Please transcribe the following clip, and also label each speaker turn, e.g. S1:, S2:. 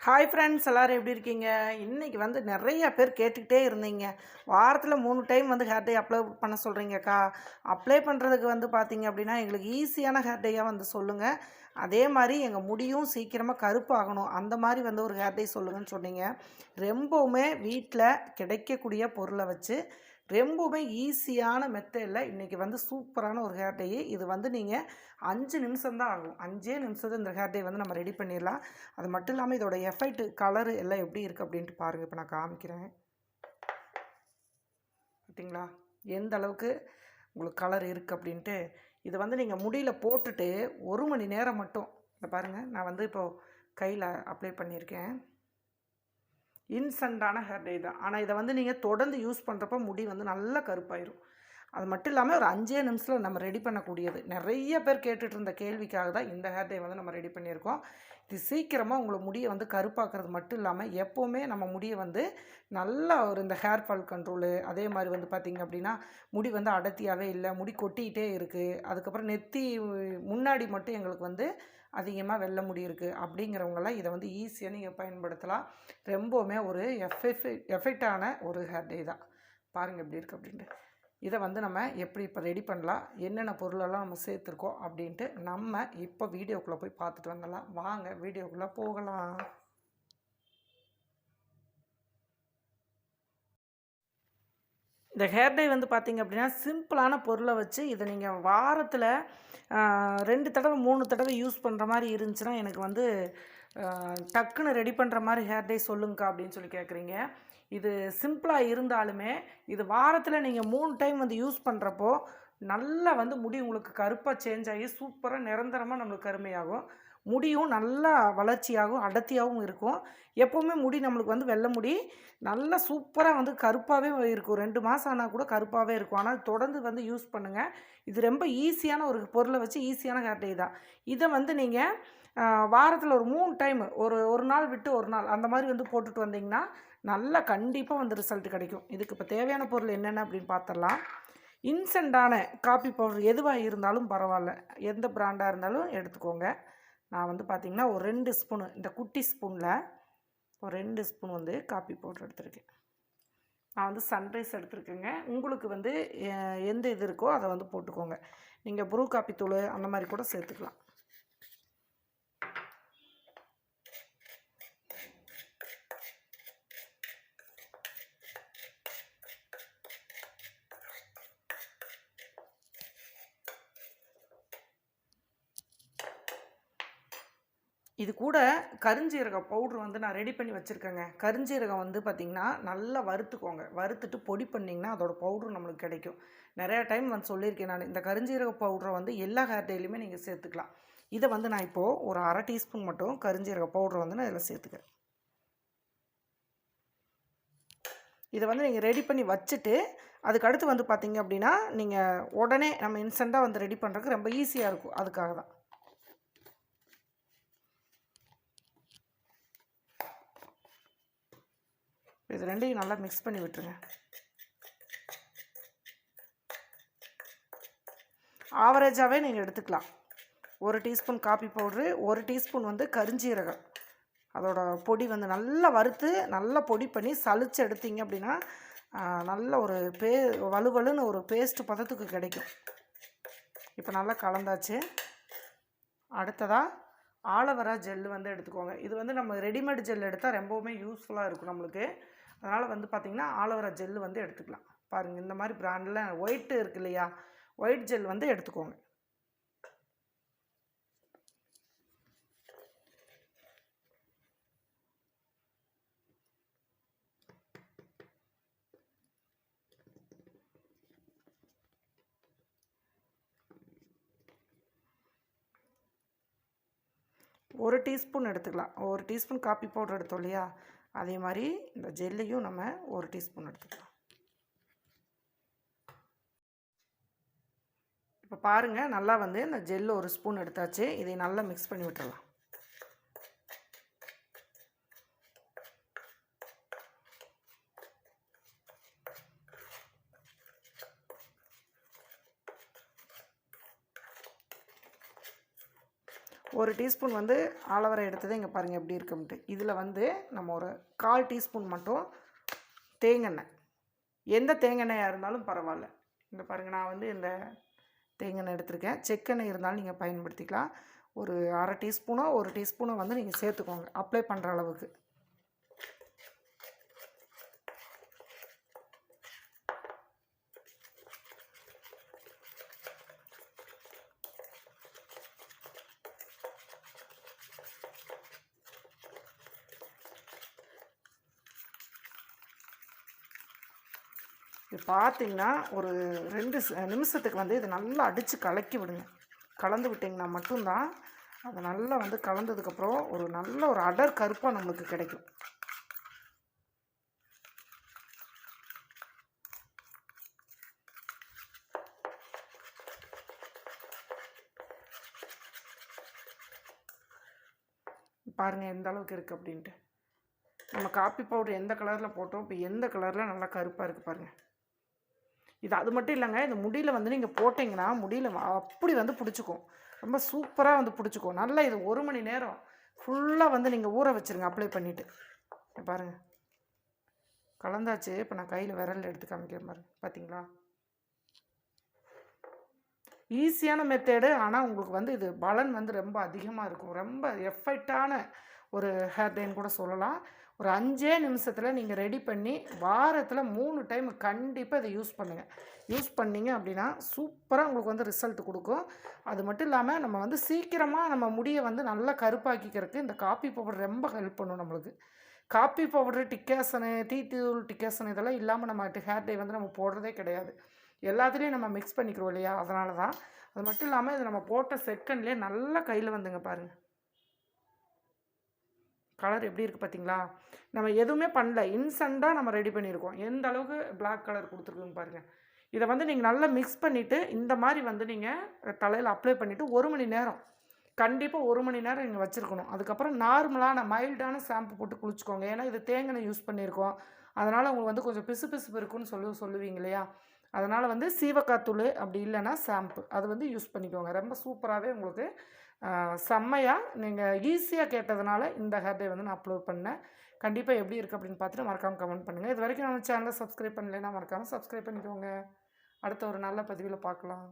S1: Hi friends எல்லோரும் எப்படி இருக்கீங்க? இன்றைக்கி வந்து நிறைய பேர் கேட்டுக்கிட்டே இருந்தீங்க. வாரத்தில் மூணு டைம் வந்து ஹேர் டே அப்ளை பண்ண சொல்கிறீங்கக்கா அப்ளை பண்ணுறதுக்கு வந்து பார்த்தீங்க அப்படின்னா எங்களுக்கு ஈஸியான ஹேர் டேயாக வந்து சொல்லுங்கள் அதே மாதிரி எங்கள் முடியும் சீக்கிரமாக கருப்பாகணும். அந்த மாதிரி வந்து ஒரு ஹேர் டே சொல்லுங்கன்னு சொன்னீங்க. ரொம்பவுமே வீட்டில் கிடைக்கக்கூடிய பொருளை வச்சு ரொம்பவுமே ஈஸியான மெத்தடில் இன்றைக்கி வந்து சூப்பரான ஒரு ஹேர் இது வந்து நீங்கள் அஞ்சு நிமிஷம்தான் ஆகும். அஞ்சே நிமிஷத்து இந்த ஹேர் டே வந்து நம்ம ரெடி பண்ணிடலாம். அது மட்டும் இல்லாமல் இதோட எஃபெக்ட் கலரு எல்லாம் எப்படி இருக்குது அப்படின்ட்டு பாருங்கள் இப்போ நான் காமிக்கிறேன். பார்த்தீங்களா எந்த அளவுக்கு உங்களுக்கு கலர் இருக்குது அப்படின்ட்டு. இதை வந்து நீங்கள் முடியில் போட்டுட்டு ஒரு மணி நேரம் மட்டும் இந்த பாருங்கள் நான் வந்து இப்போது கையில் அப்ளை பண்ணியிருக்கேன். இன்ஸ்டண்ட்டான ஹேர் டே தான். ஆனால் இதை வந்து நீங்கள் தொடர்ந்து யூஸ் பண்ணுறப்ப முடி வந்து நல்லா கருப்பாயிரும். அது மட்டும் இல்லாமல் ஒரு அஞ்சே நிமிஷத்தில் நம்ம ரெடி பண்ணக்கூடியது. நிறைய பேர் கேட்டுட்டு இருந்த கேள்விக்காக தான் இந்த ஹேர் டே வந்து நம்ம ரெடி பண்ணியிருக்கோம். இது சீக்கிரமாக உங்களை முடியை வந்து கருப்பாக்குறது மட்டும் இல்லாமல் எப்போவுமே நம்ம முடியை வந்து நல்லா ஒரு இந்த ஹேர் ஃபால் கண்ட்ரோலு அதே மாதிரி வந்து பார்த்திங்க அப்படின்னா முடி வந்து அடர்த்தியாகவே இல்லை முடி கொட்டிக்கிட்டே இருக்குது அதுக்கப்புறம் நெத்தி முன்னாடி மட்டும் எங்களுக்கு வந்து அதிகமாக வெல்ல முடி அப்படிங்கிறவங்களாம் இதை வந்து ஈஸியாக நீங்கள் பயன்படுத்தலாம். ரொம்பவுமே ஒரு எஃபெக்ட் எஃபெக்டான ஒரு ஹேர் டே தான். பாருங்கள் எப்படி இருக்குது அப்படின்ட்டு. இதை வந்து நம்ம எப்படி இப்போ ரெடி பண்ணலாம்? என்னென்ன பொருளெல்லாம் நம்ம சேர்த்துருக்கோம் அப்படின்ட்டு நம்ம இப்போ வீடியோக்குள்ளே போய் பார்த்துட்டு வந்துடலாம். வாங்க வீடியோக்குள்ளே போகலாம். இந்த ஹேர் டை வந்து பார்த்திங்க அப்படின்னா சிம்பிளான பொருளை வச்சு இதை நீங்கள் வாரத்தில் ரெண்டு தடவை மூணு தடவை யூஸ் பண்ணுற மாதிரி இருந்துச்சுன்னா எனக்கு வந்து டக்குன்னு ரெடி பண்ணுற மாதிரி ஹேர் டை சொல்லுங்கக்கா அப்படின்னு சொல்லி கேட்குறீங்க இது சிம்பிளாக இருந்தாலுமே இது வாரத்தில் நீங்கள் மூணு டைம் வந்து யூஸ் பண்ணுறப்போ நல்லா வந்து முடி உங்களுக்கு கருப்பாக சேஞ்ச் ஆகி சூப்பராக நிரந்தரமாக நம்மளுக்கு கருமையாகும். முடியும் நல்லா வளர்ச்சியாகவும் அடர்த்தியாகவும் இருக்கும். எப்போவுமே முடி நம்மளுக்கு வந்து வெள்ளை முடி நல்லா சூப்பராக வந்து கருப்பாகவே இருக்கும். ரெண்டு மாதம் ஆனால் கூட கருப்பாகவே இருக்கும். ஆனால் தொடர்ந்து வந்து யூஸ் பண்ணுங்கள் இது ரொம்ப ஈஸியான ஒரு பொருளை வச்சு ஈஸியான ஹேர் டே தான். இதை வந்து நீங்கள் வாரத்தில் ஒரு மூணு டைம் ஒரு ஒரு நாள் விட்டு ஒரு நாள் அந்த மாதிரி வந்து போட்டுட்டு வந்தீங்கன்னா நல்லா கண்டிப்பாக வந்து ரிசல்ட் கிடைக்கும். இதுக்கு இப்போ தேவையான பொருள் என்னென்ன அப்படின்னு பார்த்துடலாம் இன்சென்டான காப்பி பவுடர் எதுவாக இருந்தாலும் பரவாயில்ல. எந்த பிராண்டாக இருந்தாலும் எடுத்துக்கோங்க. நான் வந்து பார்த்திங்கன்னா ஒரு ரெண்டு ஸ்பூனு இந்த குட்டி ஸ்பூனில் ஒரு ரெண்டு ஸ்பூன் வந்து காப்பி பவுடர் எடுத்திருக்கேன். நான் வந்து சன்ரைஸ் எடுத்துருக்கேங்க. உங்களுக்கு வந்து எந்த இது இருக்கோ அதை வந்து போட்டுக்கோங்க. நீங்கள் ப்ரூ காப்பி தூள் அந்த மாதிரி கூட சேர்த்துக்கலாம். இது கூட கருஞ்சீரக பவுட்ரு வந்து நான் ரெடி பண்ணி வச்சுருக்கேங்க. கருஞ்சீரகம் வந்து பார்த்திங்கன்னா நல்லா வறுத்துக்கோங்க. வறுத்துட்டு பொடி பண்ணிங்கன்னா அதோட பவுட்ரு நம்மளுக்கு கிடைக்கும். நிறையா டைம் வந்து சொல்லியிருக்கேன் நான். இந்த கருஞ்சீரக பவுட்ரை வந்து எல்லா ஹேர் டேலையுமே நீங்கள் சேர்த்துக்கலாம். இதை வந்து நான் இப்போது ஒரு அரை டீஸ்பூன் மட்டும் கருஞ்சீரக பவுட்ரு வந்து நான் இதில் சேர்த்துக்கிறேன். இதை வந்து நீங்கள் ரெடி பண்ணி வச்சுட்டு அதுக்கு அடுத்து வந்து பார்த்திங்க அப்படின்னா நீங்கள் உடனே நம்ம இன்ஸ்டண்ட்டாக வந்து ரெடி பண்ணுறதுக்கு ரொம்ப ஈஸியாக இருக்கும். அதுக்காக தான். இது ரெண்டையும் நல்லா மிக்ஸ் பண்ணி விட்டுருங்க. ஆவரேஜாகவே நீங்கள் எடுத்துக்கலாம். ஒரு டீஸ்பூன் காப்பி பவுட்ரு ஒரு டீஸ்பூன் வந்து கருஞ்சீரகம். அதோட பொடி வந்து நல்லா வறுத்து நல்லா பொடி பண்ணி சளிச்சு எடுத்தீங்க அப்படின்னா நல்ல ஒரு பே வலுவலுன்னு ஒரு பேஸ்ட் பதத்துக்கு கிடைக்கும். இப்போ நல்லா கலந்தாச்சு. அடுத்ததாக ஆலவரா ஜெல் வந்து எடுத்துக்கோங்க. இது வந்து நம்ம ரெடிமேட் ஜெல் எடுத்தால் ரொம்பவுமே யூஸ்ஃபுல்லாக இருக்கும் நம்மளுக்கு. அதனால் வந்து பார்த்திங்கன்னா ஆலோவரா ஜெல் வந்து எடுத்துக்கலாம். பாருங்கள் இந்த மாதிரி ப்ராண்டில் ஒயிட்டு இருக்கு இல்லையா? ஒயிட் ஜெல் வந்து எடுத்துக்கோங்க. ஒரு டீஸ்பூன் எடுத்துக்கலாம். ஒரு டீஸ்பூன் காப்பி பவுடர் எடுத்தோம் இல்லையா? அதே மாதிரி இந்த ஜெல்லையும் நம்ம ஒரு டீஸ்பூன் எடுத்துக்கலாம். இப்போ பாருங்கள் நல்லா வந்து இந்த ஜெல்லு ஒரு ஸ்பூன் எடுத்தாச்சு. இதை நல்லா மிக்ஸ் பண்ணி விட்டுடலாம் ஒரு டீஸ்பூன் வந்து ஆலவரை எடுத்தது இங்கே பாருங்கள் எப்படி இருக்குன்ட்டு இதில் வந்து நம்ம ஒரு கால் டீஸ்பூன் மட்டும் தேங்காய் எந்த தேங்காய் இருந்தாலும் பரவாயில்ல. இந்த பாருங்கள் நான் வந்து இந்த தேங்காய் எடுத்திருக்கேன். செக்கெண்ணெய் இருந்தாலும் நீங்கள் பயன்படுத்திக்கலாம். ஒரு அரை டீஸ்பூனோ ஒரு டீஸ்பூனோ வந்து நீங்கள் சேர்த்துக்கோங்க. அப்ளை பண்ணுற அளவுக்கு. இது பார்த்தீங்கன்னா ஒரு ரெண்டு நிமிஷத்துக்கு வந்து இதை நல்லா அடித்து கலக்கி விடுங்க. கலந்து விட்டிங்கன்னா மட்டும்தான் அது நல்லா வந்து கலந்ததுக்கப்புறம் ஒரு நல்ல ஒரு அடர் கருப்பாக நம்மளுக்கு கிடைக்கும். பாருங்கள் எந்த அளவுக்கு இருக்குது அப்படின்ட்டு. நம்ம காப்பி பவுடர் எந்த கலரில் போட்டோம் இப்போ எந்த கலரில் நல்லா கருப்பாக இருக்குது பாருங்கள் இது அது மட்டும் இல்லைங்க இந்த முடியில் வந்து நீங்கள் போட்டிங்கன்னா முடியில் அப்படி வந்து பிடிச்சிக்கும். ரொம்ப சூப்பராக வந்து பிடிச்சிக்கும். நல்லா இது ஒரு மணி நேரம் ஃபுல்லாக வந்து நீங்கள் ஊற வச்சுருங்க அப்ளை பண்ணிவிட்டு பாருங்கள் கலந்தாச்சு இப்போ நான் கையில் விரல் எடுத்து காமிக்கிறேன் பாருங்க. பார்த்தீங்களா ஈஸியான மெத்தேடு ஆனால் உங்களுக்கு வந்து இது பலன் வந்து ரொம்ப அதிகமாக இருக்கும். ரொம்ப எஃபெக்டான ஒரு ஹேர் டைன் கூட சொல்லலாம். ஒரு அஞ்சே நிமிஷத்தில் நீங்கள் ரெடி பண்ணி வாரத்தில் மூணு டைம் கண்டிப்பாக இதை யூஸ் பண்ணுங்கள் யூஸ் பண்ணீங்க அப்படின்னா சூப்பராக உங்களுக்கு வந்து ரிசல்ட் கொடுக்கும். அது மட்டும் இல்லாமல் நம்ம வந்து சீக்கிரமாக நம்ம முடியை வந்து நல்லா கருப்பாக்கிக்கிறதுக்கு இந்த காப்பி பவுடர் ரொம்ப ஹெல்ப் பண்ணும் நம்மளுக்கு. காப்பி பவுடரு டிக்காசனு டீ தூள் டிக்காசன் இதெல்லாம் இல்லாமல் நம்ம ஹேர் டே வந்து நம்ம போடுறதே கிடையாது. எல்லாத்துலேயும் நம்ம மிக்ஸ் பண்ணிக்கிறோம் இல்லையா? அதனால தான் அது மட்டும் இல்லாமல் இது நம்ம போட்ட செகண்ட்லேயே நல்லா கையில் வந்துங்க பாருங்கள் கலர் எப்படி இருக்குது பார்த்தீங்களா நம்ம எதுவுமே பண்ணல. இன்சண்டாக நம்ம ரெடி பண்ணியிருக்கோம். எந்த அளவுக்கு பிளாக் கலர் கொடுத்துருக்குங்க பாருங்கள் இதை வந்து நீங்கள் நல்லா மிக்ஸ் பண்ணிவிட்டு இந்த மாதிரி வந்து நீங்கள் தலையில் அப்ளை பண்ணிவிட்டு ஒரு மணி நேரம் கண்டிப்பாக ஒரு மணி நேரம் நீங்கள் வச்சுருக்கணும். அதுக்கப்புறம் நார்மலான மைல்டான ஷாம்பு போட்டு குளிச்சுக்கோங்க. ஏன்னா இது தேங்காய் யூஸ் பண்ணியிருக்கோம். அதனால் உங்களுக்கு வந்து கொஞ்சம் பிசு பிசுப்பு இருக்குன்னு சொல்லி சொல்லுவீங்க இல்லையா? அதனால் வந்து சீவக்காத்தூள் அப்படி இல்லைன்னா ஷாம்பு அது வந்து யூஸ் பண்ணிக்கோங்க. ரொம்ப சூப்பராகவே உங்களுக்கு செம்மையாக நீங்கள் ஈஸியாக கேட்டதுனால இந்த ஹேர் வந்து நான் அப்லோட் பண்ணேன். கண்டிப்பாக எப்படி இருக்குது அப்படின்னு பார்த்துட்டு மறக்காமல் கமெண்ட் பண்ணுங்கள் இது வரைக்கும் நம்ம சேனலை சப்ஸ்கிரைப் பண்ணலைன்னா மறக்காமல் சப்ஸ்கிரைப் பண்ணிக்கோங்க. அடுத்த ஒரு நல்ல பதிவில் பார்க்கலாம்.